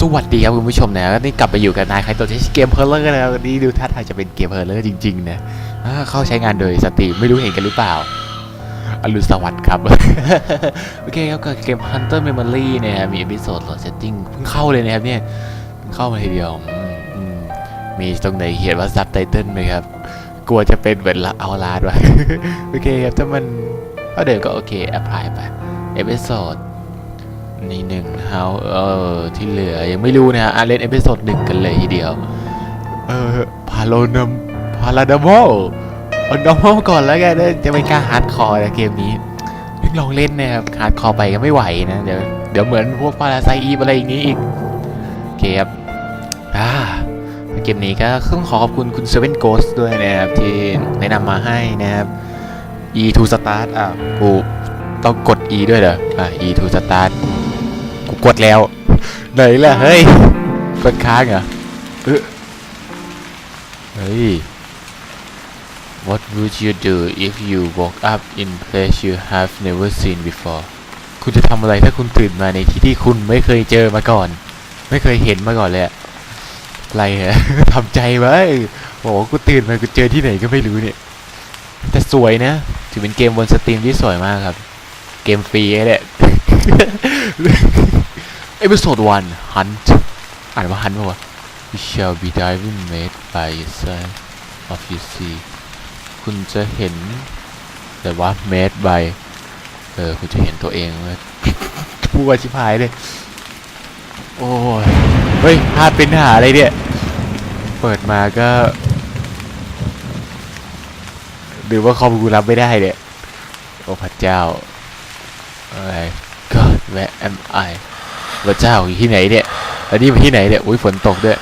สวัสดีครับคุณผู้ชมนะนี่กลับไปอยู่กับนายใครตัวที่เกมเพลเลอร์แล้วนี่ดูท่าทางจะเป็นเกมเพลเลอร์จริงๆนะเข้าใช้งานโดยสตรีมไม่รู้เห็นกันหรือเปล่าอรุณสวัสดิ์ครับ โอเคครับกับเกม Hunter Memory เนี่ยมีเอพิโซดโหลดเซตติ้งเพิ่งเข้าเลยนะครับเนี่ยเข้ามาทีเดียวมีตรงไหนเขียนว่าซับไตเติลไหมครับ กลัวจะเป็นเหมือนเอาลาดไว้โอเคครับถ้ามันก็เดิมก็โอเคแอพพลายไปเอพิโซด นี่หนึ่งเฮาเออ ที่เหลือ ยังไม่รู้นะฮะอะเล่นเอพิโซดหนึ่งกันเลยทีเดียว เออพาโลนัมพาราดามอลเอาดอมอลก่อนแล้วกันนะจะไม่กล้าฮาร์ดคอร์นะเกมนี้เพิ่งลองเล่นนะครับฮาร์ดคอร์ไปก็ไม่ไหวนะ เดี๋ยวเดี๋ยวเหมือนพวกพาราไซอีอะไรอย่างนี้อีกโอเคครับอ่าเกมนี้ก็ต้องขอขอบคุณคุณเซเว่นโกสด้วยนะครับ ที่แนะนำมาให้นะครับ E to start อะกูต้องกด E ด้วยเหรอ อะ E to start กูกดแล้ว ไหนล่ะ เฮ้ย กดค้างเหรอเอ้อเฮ้ย What would you do if you woke up in place you have never seen before คุณจะทำอะไรถ้าคุณตื่นมาในที่ที่คุณไม่เคยเจอมาก่อน ไม่เคยเห็นมาก่อนเลยอะอะไรฮะทำใจไว้โอ้โหกูตื่นมากูเจอที่ไหนก็ไม่รู้เนี่ย แต่สวยนะ ถือเป็นเกมบนสตรีมที่สวยมากครับ เกมฟรีแหละ Episode 1 Hunt อ่านว่า Hunt ป่าวะ We shall be diving made by your side of your sea คุณจะเห็น แต่ว่า made by เออ คุณจะเห็นตัวเองว่าพูดว่าชิบหายเลย โอ้ย เฮ้ยพลาดเป็นหาอะไรเนี่ย เปิดมาก็ หรือว่าคอมกูรับไม่ได้เนี่ย โอ้พระเจ้าอะไร God where am I พระเจ้าอยู่ที่ไหนเนี่ยแล้วนี่มาที่ไหนเนี่ยอุ้ยฝนตกด้วย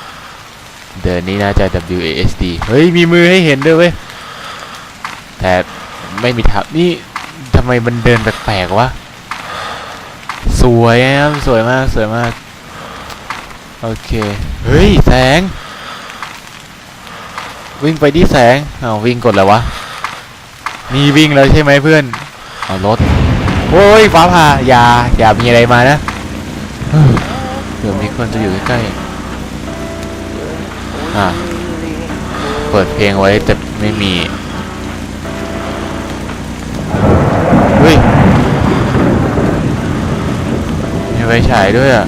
เดินนี่น่าจะ W A S D เฮ้ยมีมือให้เห็นด้วยเว้ยแต่ไม่มีทับนี่ทำไมมันเดินแปลกๆวะสวยนะครับสวยมากสวยมากโอเคเฮ้ยแสง วิ่งไปที่แสงเอาวิ่งกดแล้ววะนี่วิ่งแล้วใช่ไหมเพื่อนเอารถโอ้ยฟ้าผ่าอย่าอย่ามีอะไรมานะ เดี๋ยวมีคนจะอยู่ใกล้อะเปิดเพลงไว้แต่ไม่มี เฮ้ย มีไฟฉายด้วยอะ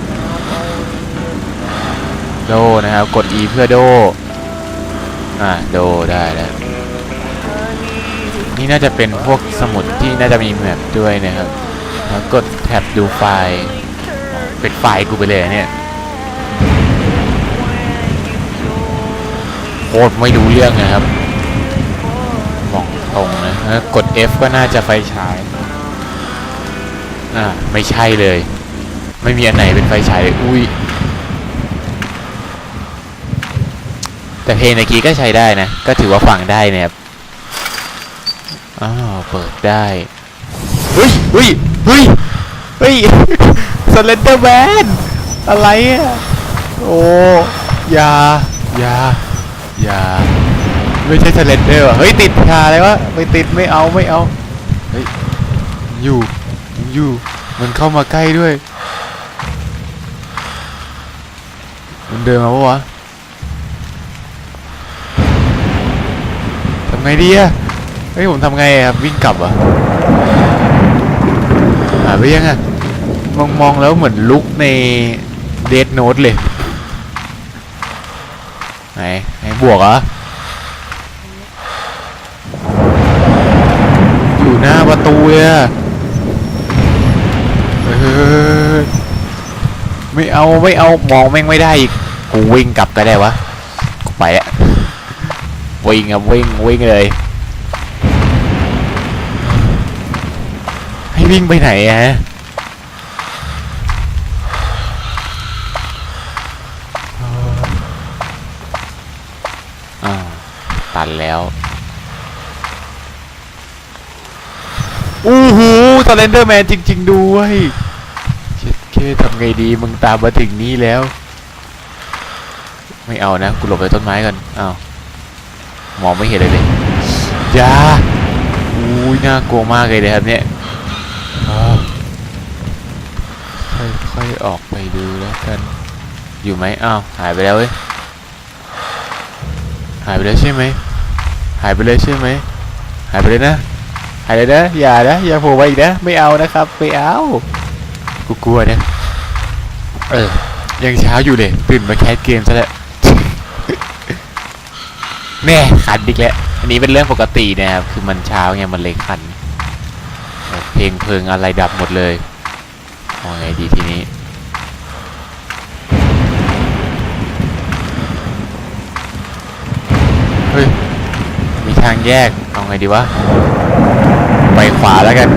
โดนะครับ กด E เพื่อโด อะ โดได้แล้ว นี่น่าจะเป็นพวกสมุดที่น่าจะมีแมปด้วยนะครับ แล้วกดแท็บดูไฟล์ เป็นไฟกูไปเลยเนี่ยโคตรไม่รู้เรื่องนะครับบอกตรงนะกด F ก็น่าจะไฟฉาย อ่า ไม่ใช่เลย ไม่มีอันไหนเป็นไฟฉายเลยอุ้ย แต่เพลงเมื่อกี้ก็ใช้ได้นะ ก็ถือว่าฟังได้นะครับอ้าวเปิดได้เฮ้ยเฮ้ยเฮ้ย เฮ้ยสเลนเดอร์แมนอะไรอะโอ้ยา ยา ยา ไม่ใช่สเลนเดอร์ว่ะเฮ้ย ติดคาอะไรวะไม่ติดไม่เอาไม่เอา เฮ้ย อยู่ อยู่ มันเข้ามาใกล้ด้วย มันเดินมาปะวะทำไงดีอะเฮ้ย ผมทำไงอะครับ วิ่งกลับเหรอะหาไปยังอะ มองมองแล้วเหมือนลุกในเดดโน e เลย ไหน ไหนบวกเหรอยู่หน้าประตูเลยอะเออไม่เอาไม่เอามองแม่งไม่ได้อีกกูวิ่งกลับก็ได้วะกูไปอะวิ่งอะวิ่งวิ่งเลย ให้วิ่งไปไหนอะ ตันแล้วอู้หูสเลนเดอร์แมนจริง ๆ ด้วยเช็ดเคทำไงดี มึงตามมาถึงนี้แล้ว ไม่เอานะ กูหลบไปต้นไม้กันอ้าวมองไม่เห็นเลยเลยยาอุ้ยน่ากลัวมากเลยนะครับเนี่ยอ้ค่อยๆออกไปดูแล้วกัน อยู่ไหมอ้าวหายไปแล้วเว้ย หายไปแล้วใช่ไหมหายไปเลยใช่ไหมหายไปเลยนะ หายเลยนะ อย่านะอย่าโผล่มาอีกนะ ไม่เอานะครับไม่เอากูกลัวเนี่ยเออยังเช้าอยู่เลยตื่นมาแคสเกมซะแล้วแม่ขันอีกแล้วอันนี้เป็นเรื่องปกตินะครับคือมันเช้าไงมันเลยขัน เพลงเพลิงอะไรดับหมดเลยเอาไงดีทีนี้ เฮ้ย มีทางแยก เอาไงดีวะ ไปขวาแล้วกัน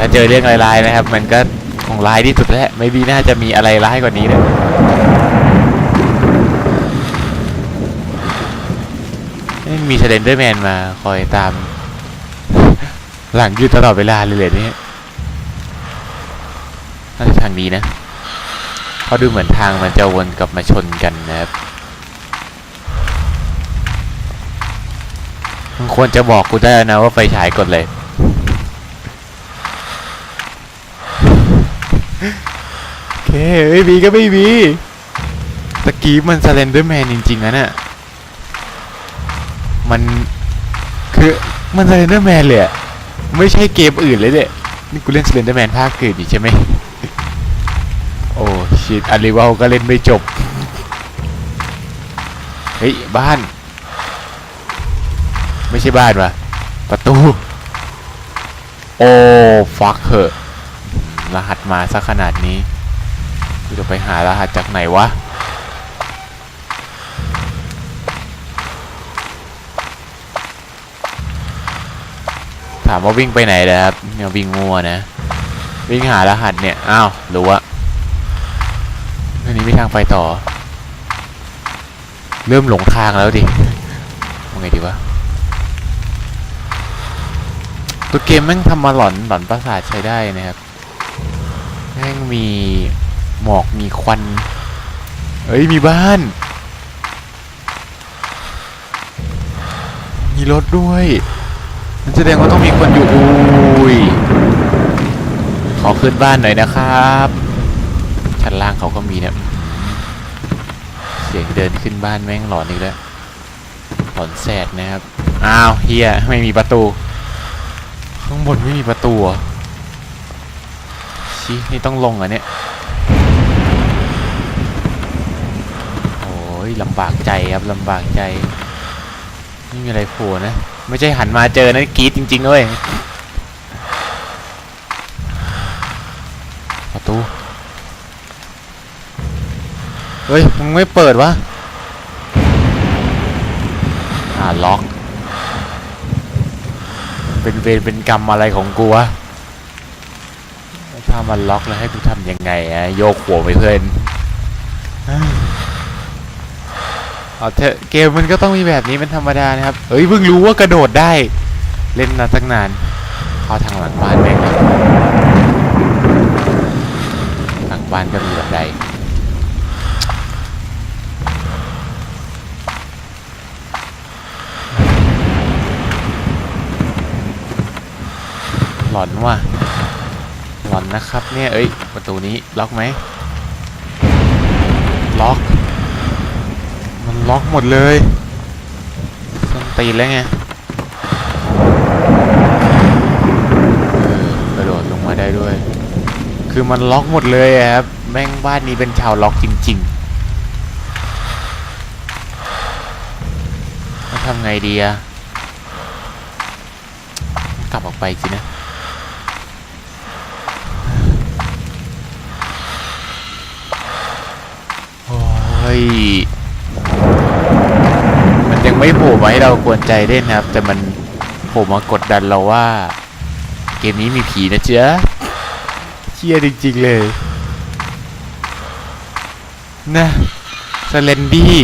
ถ้าเจอเรื่องร้ายๆนะครับ มันก็คงร้ายที่สุดแล้ว ไม่บีน่าจะมีอะไรร้ายกว่านี้เลยเอ้ยมีเซเลนเดอร์แมนมาคอยตาม หลังอยู่ตลอดเวลาเลยเลยนี่น่าจะทางนี้นะเพราะดูเหมือนทางมันจะวนกลับมาชนกันนะครับ มันควรจะบอกกูได้นะว่าไฟฉายกดเลย โอเคไม่มีก็ไม่มีตะกี้มันสเลนเดอร์แมนจริงๆนะเนี่ยมันคือมันสเลนเดอร์แมนเลยอะไม่ใช่เกมอื่นเลยเนี่ยนี่กูเล่นสเลนเดอร์แมนภาคอื่นอยู่ใช่ไหมโอ้ชิตอาริวาก็เล่นไม่จบ เฮ้ย บ้าน ไม่ใช่บ้านวะประตู โอ้ฟักเหอะรหัสมาสักขนาดนี้กูจะไปหารหัสจากไหนวะถามว่าวิ่งไปไหนนะครับเนี่ยวิ่งมัวนะ วิ่งหารหัสเนี่ย อ้าวหรือว่าอันนี้ไม่ทางไปต่อ เริ่มหลงทางแล้วดิว่าไงดีวะ ตัวเกมแม่งทำมาหลอนหลอนประสาทใช้ได้นะครับแม่งมีหมอกมีควัน เอ้ยมีบ้าน มีรถด้วย มันแสดงว่าต้องมีคนอยู่อุ้ยขอขึ้นบ้านหน่อยนะครับชั้นล่างเขาก็มีเนี่ยเสียงเดินขึ้นบ้านแม่งหลอนอีกแล้วหลอนแสดนะครับ อ้าวเฮียไม่มีประตู ข้างบนไม่มีประตูชี้นี่ต้องลงอะเนี่ย โอ้ยลำบากใจครับลำบากใจ ไม่มีอะไรโผล่นะ ไม่ใช่หันมาเจอนะกรีดจริงๆด้วยประตู เฮ้ยมึงไม่เปิดวะอ่าล็อก เป็นเวรเป็นกรรมอะไรของกูวะถ้ามันล็อกแล้วให้กูทำยังไงอะโยกหัวไปเพื่อนเอาเถอะเกมมันก็ต้องมีแบบนี้เป็นธรรมดานะครับเฮ้ยเพิ่งรู้ว่ากระโดดได้ เล่นมาตั้งนาน เข้าทางหลังบ้านแม่งเลยหลังบ้านก็มีบันได หลอนว่ะ หลอนนะครับ เนี่ยเอ้ยประตูนี้ล็อกไหมล็อก มันล็อกหมดเลยส้นตีนแล้วไงกระโดดลงมาได้ด้วย คือมันล็อกหมดเลยครับแม่งบ้านนี้เป็นชาวล็อกจริงๆแล้วทำไงดีอะกลับออกไปสินะ โอ้ย มันยังไม่โผล่มาให้เราควรใจเล่นนะครับ แต่มันโผล่มากดดันเราว่า เกมนี้มีผีนะเจ๊ะเชี่ยจริงๆเลย นะสเลนดี้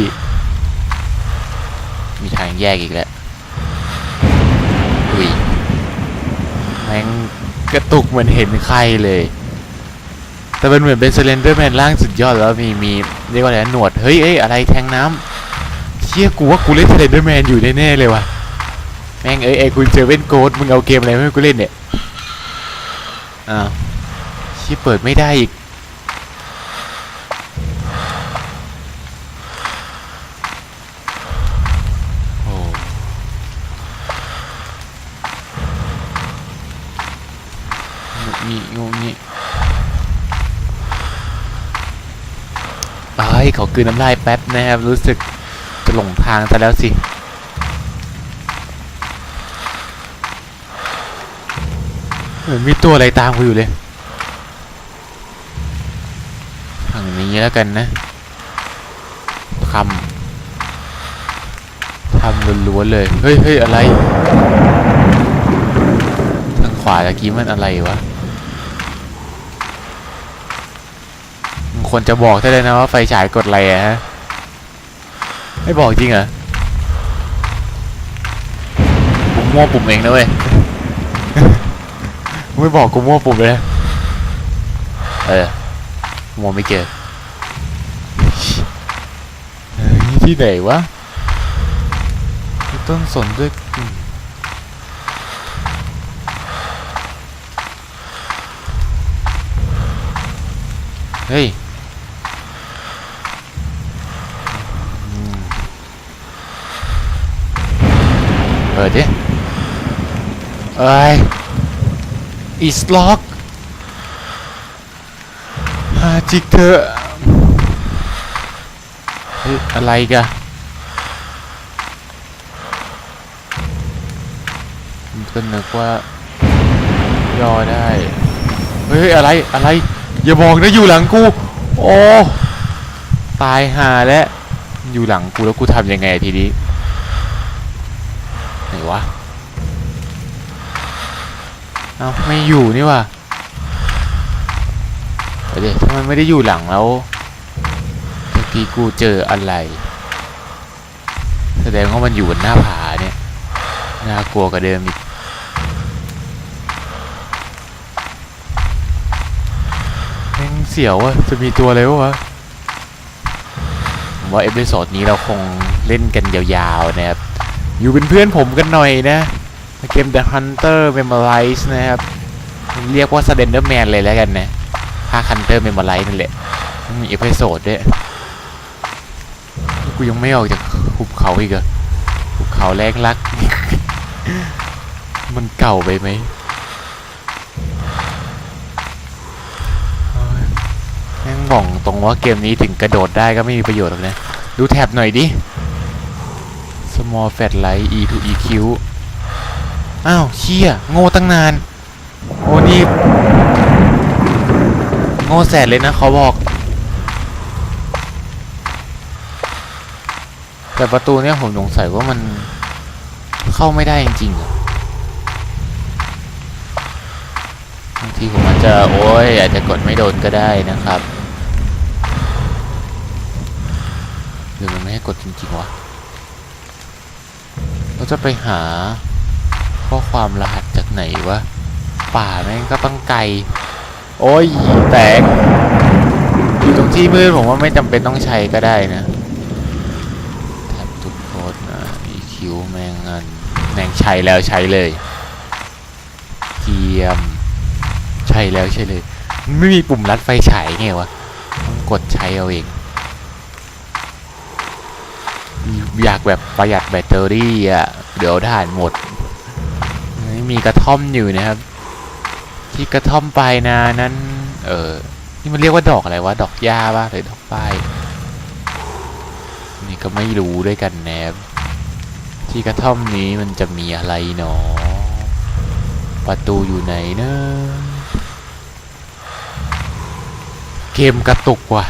มีทางแยกอีกแล้วอุ้ยแม่งกระตุกเหมือนเห็นใครเลย แต่เป็นเหมือนเป็นสเลนเดอร์แมนร่างสุดยอดแล้วมีมีเรียกว่าอะไรหนวดเฮ้ยเอ้ยอะไรแทงน้ำเชี่ยกูว่ากูเล่นเซเลนเดอร์แมนอยู่แน่ๆเลยว่ะแม่งเอ้ยเอ้ยคุณเจอเว่นโกดมึงเอาเกมอะไรมาให้กูเล่นเนี่ยอ้าวเชี่ยเปิดไม่ได้อีก เอ้ ยขอกลืนน้ำลายแป๊บนะครับ รู้สึกจะหลงทางซะแล้วสิ เหมือนมีตัวอะไรตามกูอยู่เลยทางนี้แล้วกันนะทำทำล้วนๆเลย เฮ้ยเฮ้ยอะไร ทางขวาตะกี้มันอะไรวะมึง ควรจะบอกได้เลยนะว่าไฟฉายกดอะไรอะฮะ ไม่บอกจริงเหรอกูมั่วปุ่มเองนะเว้ยมึงไม่บอกกูมั่วปุ่มเลยนะเออมั่วไม่เจอเฮ้ยที่ไหนวะมีต้นสนด้วยอืมเฮ้ย ปิดดิเอ้ย is lock อ่าจิกเธอเฮ้ยอะไรกันก็นึกว่า ย่อได้ เฮ้ย อะไร อะไร อย่าบอกนะอยู่หลังกู โอ้ ตายหาแล้ว อยู่หลังกูแล้วกูทำยังไงทีนี้ นวะเอ้าไม่อยู่นี่ว่ะเดี๋ยวถ้ามันไม่ได้อยู่หลังแล้วเมื่อกี้กูเจออะไร แสดงว่ามันอยู่บนหน้าผาเนี่ยน่ากลัวกว่าเดิมอีกแม่งเสียวอะจะมีตัวอะไรวะวะผมว่าเอพิโซดนี้เราคงเล่นกันยาวๆนะครับ อยู่เป็นเพื่อนผมกันหน่อยนะเกม The Hunter Memorize นะครับ เรียกว่า Slenderman เลยแล้วกันนะภาค Hunter Memorize นั่นแหละมีเอพิโซดด้วย กูยังไม่ออกจากหุบเขาอีกเหรอะหุบเขาแรงรัก มันเก่าไปไหมแม่งบอกตรงว่าเกมนี้ถึงกระโดดได้ก็ไม่มีประโยชน์หรอกนะ ดูแท็บหน่อยดิ small fat light e to eq อ้าวเชี่ยโง่ตั้งนาน โอ้นี่ โง่แสนเลยนะเขาบอก แต่ประตูเนี่ยผมสงสัยว่ามันเข้าไม่ได้จริงๆบางทีผมอาจจะ โอ้ย อาจจะกดไม่โดนก็ได้นะครับ หรือมันไม่ให้กดจริงๆวะ เราจะไปหาข้อความรหัสจากไหนวะ ป่าแม่งก็ต้องไกล โอ้ยแตก อยู่ตรงที่มืดผมว่าไม่จำเป็นต้องใช้ก็ได้นะแท็บทุกโค้ดนะ EQ แม่งอันแม่งใช้แล้วใช้เลยเกียม ใช่แล้วใช่เลย ไม่มีปุ่มรัดไฟฉายไงวะ ต้องกดใช้เอาเอง อยากแบบประหยัดแบตเตอรี่อะ เดี๋ยวถ่านหมด มีกระท่อมอยู่นะครับ ที่กระท่อมปลายนานั้น เออนี่มันเรียกว่าดอกอะไรวะ ดอกหญ้าป่ะหรือดอกป้ายนี่ก็ไม่รู้ด้วยกันแนบที่กระท่อมนี้มันจะมีอะไรหนอ ประตูอยู่ไหนเนะเกมกระตุกว่ะ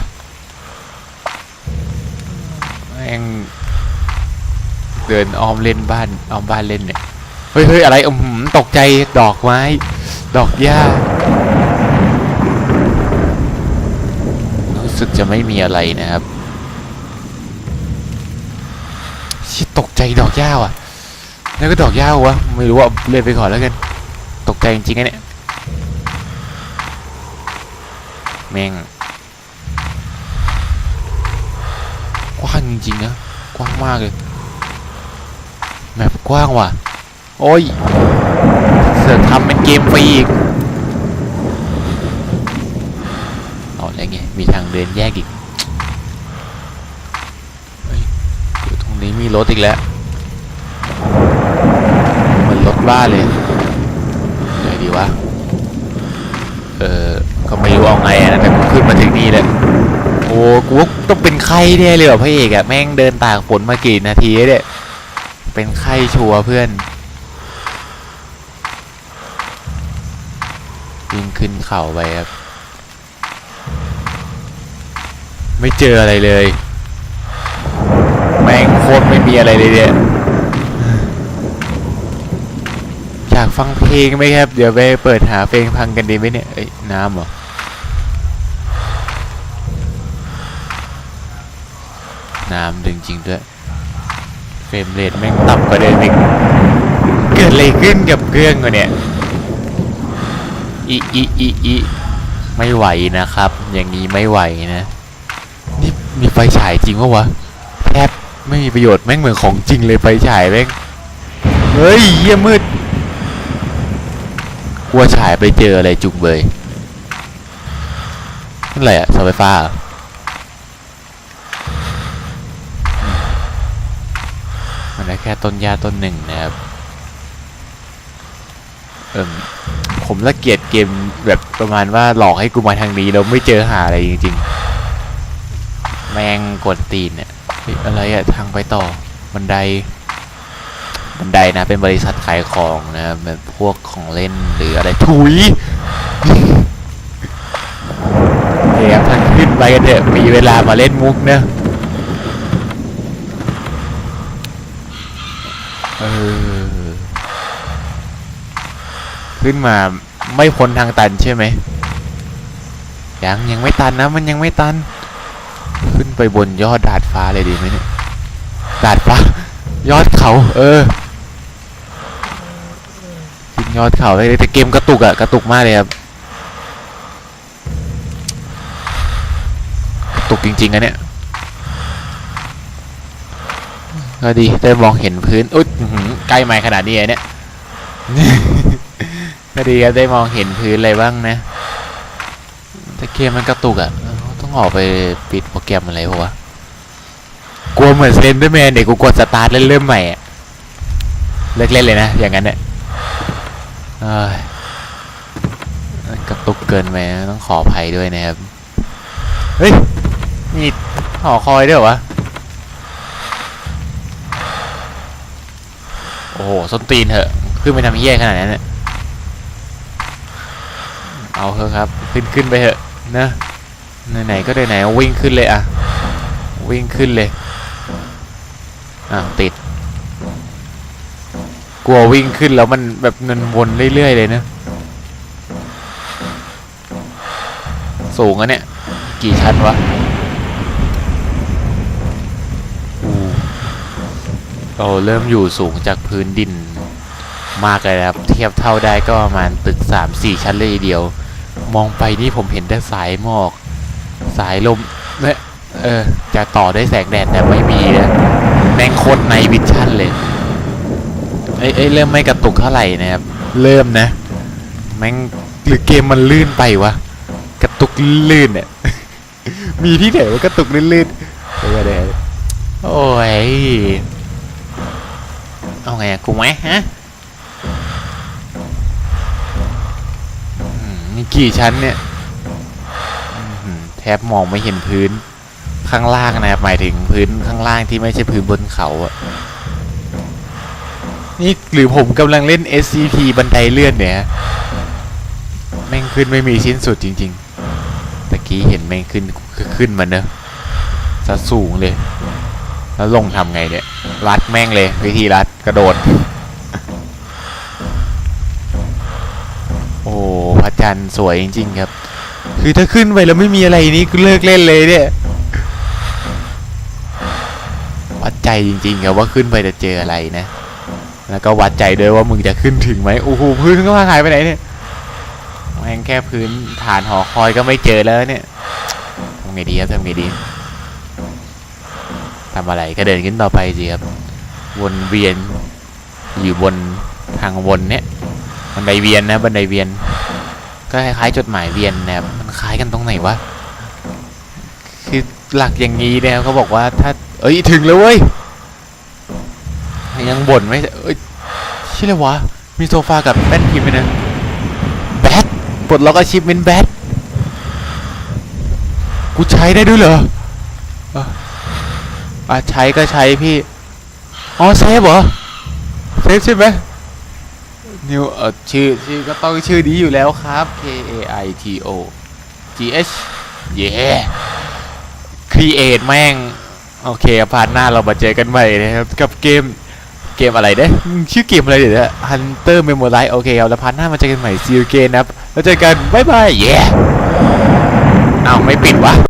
แม่ง เดินอ้อมเล่นบ้านอ้อมบ้านเล่นเนี่ยเฮ้ยเฮ้ยอะไรอืมตกใจดอกไม้ ดอกหญ้ารู้สึกจะไม่มีอะไรนะครับชิตกใจดอกหญ้าว่ะ แล้วก็ดอกหญ้าวะไม่รู้ว่าเล่นไปก่อนแล้วกัน ตกใจจริงๆนเนี่ยแม่งกว้างจริงๆนะกว้างมากเลย แบบกว้างว่ะ โอ้ย เสือกทำเป็นเกมฟรีอีกเอาอะไรไง มีทางเดินแยกอีก เฮ้ยเดี๋ยวตรงนี้มีรถอีกแล้ว มันรถบ้าเลยไงดีวะ เออก็ไม่รู้เอาไงนะ แต่กูขึ้นมาถึงนี่แหละโอ้กูต้องเป็นไข้แน่เลยว่ะพระเอกอะแม่งเดินตากฝนมากี่นาทีแล้วเนี่ย เป็นไข้ชัวเพื่อนวิ่งขึ้นเข่าไปครับ ไม่เจออะไรเลย แม่งโคตรไม่มีอะไรเลยเนี่ยอยากฟังเพลงไหมครับ เดี๋ยวไปเปิดหาเพลงพังกันดีไหมเนี่ยเอ้ยน้ำเหรอน้ำดึงจริงด้วย รมเรทแม่งต่ำกว่าเดิมอีกเกิดอะไรขึ้นกับเครื่องวะเนี่ยอีอีอีอีไม่ไหวนะครับ อย่างนี้ไม่ไหวนะ นี่มีไฟฉายจริงปะวะแทบไม่มีประโยชน์แม่งเหมือนของจริงเลยไฟฉายแม่งเฮ้ยเยี่ยมืดกลัวฉายไปเจออะไรจุกเบยนั่นแหละเสาไฟฟ้าเหรอมัน ได้แค่ต้นหญ้าต้นหนึ่งนะครับเอิ่มผมละเกียดเกมแบบประมาณว่าหลอกให้กูมาทางนี้แล้วไม่เจอหาอะไรจริงๆ แมงกวนตีนเนี่ยอะไรอะทางไปต่อบันไดบันไดนะเป็นบริษัทขายของนะครับแบบพวกของเล่นหรืออะไรถุยเดี๋ยวท่านขึ้นไปกันเถอะมีเวลามาเล่นมุกเนอะ ออขึ้นมาไม่พ้นทางตันใช่ไหมยังยังไม่ตันนะ มันยังไม่ตัน ขึ้นไปบนยอดดาดฟ้าเลยดีไหมเนี่ยดาดฟ้ายอดเขา เออขึ้นยอดเขาเลยแต่เกมกระตุกอะกระตุกมากเลยครับกระตุกจริงๆอะเนี่ย ก็ดีได้มองเห็นพื้นอุ๊ยใกล้ไม้ขนาดนี้เลยเนี่ยก็ดีครับได้มองเห็นพื้นอะไรบ้างนะแต่เกมมันกระตุกอะ่ะต้องออกไปปิดโปรแกรมอะไรปะวะกลัวเหมือนเซนเดอร์แมนเด็กกูกดสตาร์ทเล่นเริ่มใหม่อะเลิกเล่นเลยนะ อย่างนั้นเนี่ยกระตุกเกินไปต้องขออภัยด้วยนะครับ เฮ้ย มีหอคอยด้วยวะ โอ้โหส้นตีนเถอะ ขึ้นไปทำเหี้ยขนาดนั้นเนี่ยเอาเถอะครับ ขึ้นขึ้นไปเถอะนะไหนๆก็ไหนๆวิ่งขึ้นเลยอะวิ่งขึ้นเลยอ่าวติด กลัววิ่งขึ้นแล้วมันแบบเงินวนเรื่อยๆเลยนะสูงอะเนี่ย กี่ชั้นวะอู้ เราเริ่มอยู่สูงจากพื้นดินมากเลยครับ เทียบเท่าได้ก็ประมาณตึกสามสี่ชั้นเลยทีเดียว มองไปนี่ผมเห็นแต่สายหมอก สายลมเนี่ยเออจะต่อได้แสงแดดแต่ไม่มีนะแมงโคตรในวิชั่นเลยเอ้ยเอ้ยเริ่มไม่กระตุกเท่าไหร่นะครับ เริ่มนะ แม่งหรือเกมมันลื่นไปวะ กระตุกลื่นเนี่ย มีที่ไหนว่ากระตุกลื่นๆเดี๋ยวเดี๋ยวโอ้ย เอาไงอะกูไหมฮะมีกี่ชั้นเนี่ยแทบมองไม่เห็นพื้นข้างล่างนะครับหมายถึงพื้นข้างล่างที่ไม่ใช่พื้นบนเขาอะนี่หรือผมกำลังเล่น SCP บันไดเลื่อนเนี่ยแม่งขึ้นไม่มีสิ้นสุดจริง ๆ ตะกี้เห็นแม่งขึ้นขึ้นมาเนอะซะสูงเลย แล้วลงทำไงเนี่ย รัดแม่งเลย วิธีรัดกระโดด โอ้พระจันทร์สวยจริง ๆ ครับ คือถ้าขึ้นไปแล้วไม่มีอะไรนี่ก็เลิกเล่นเลยเนี่ย วัดใจจริง ๆ ครับว่าขึ้นไปจะเจออะไรนะ แล้วก็วัดใจด้วยว่ามึงจะขึ้นถึงไหมโอ้โหพื้นก็ว่าหายไปไหนเนี่ยแม่งแค่พื้นฐานหอคอยก็ไม่เจอแล้วเนี่ยทำไงดีครับทำไงดี ทำอะไรก็เดินขึ้นต่อไปสิครับวนเวียนอยู่บนทางวนเนี่ยบันไดเวียนนะบันไดเวียน ก็คล้ายๆจดหมายเวียนนะครับมันคล้ายกันตรงไหนวะคือหลักอย่างนี้เนี่ยเขาบอกว่าถ้าเอ้ยถึงแล้วเว้ยยังบ่นไม่เอ้ยชื่ออะไรวะมีโซฟากับแป้นพิมพ์นะแบทปลดล็อกอาชีพเป็นแบทกูใช้ได้ด้วยเหรอ อะใช้ก็ใช้พี่ อ๋อเซฟเหรอ เซฟใช่ไหมนิวเออชื่อชื่อก็ต้องชื่อนี้อยู่แล้วครับ K A I T O G H เย้ Create แม่ง โอเคพาร์ทหน้าเรามาเจอกันใหม่นะครับ กับเกมเกมอะไรเนี่ยชื่อเกมอะไรเดี๋ยวนะ Hunter Memorize โอเคเอาแล้วพาร์ทหน้ามาเจอกันใหม่ See you again นะครับ แล้วเจอกัน บ๊ายบาย เย้อ้าไม่ปิดวะ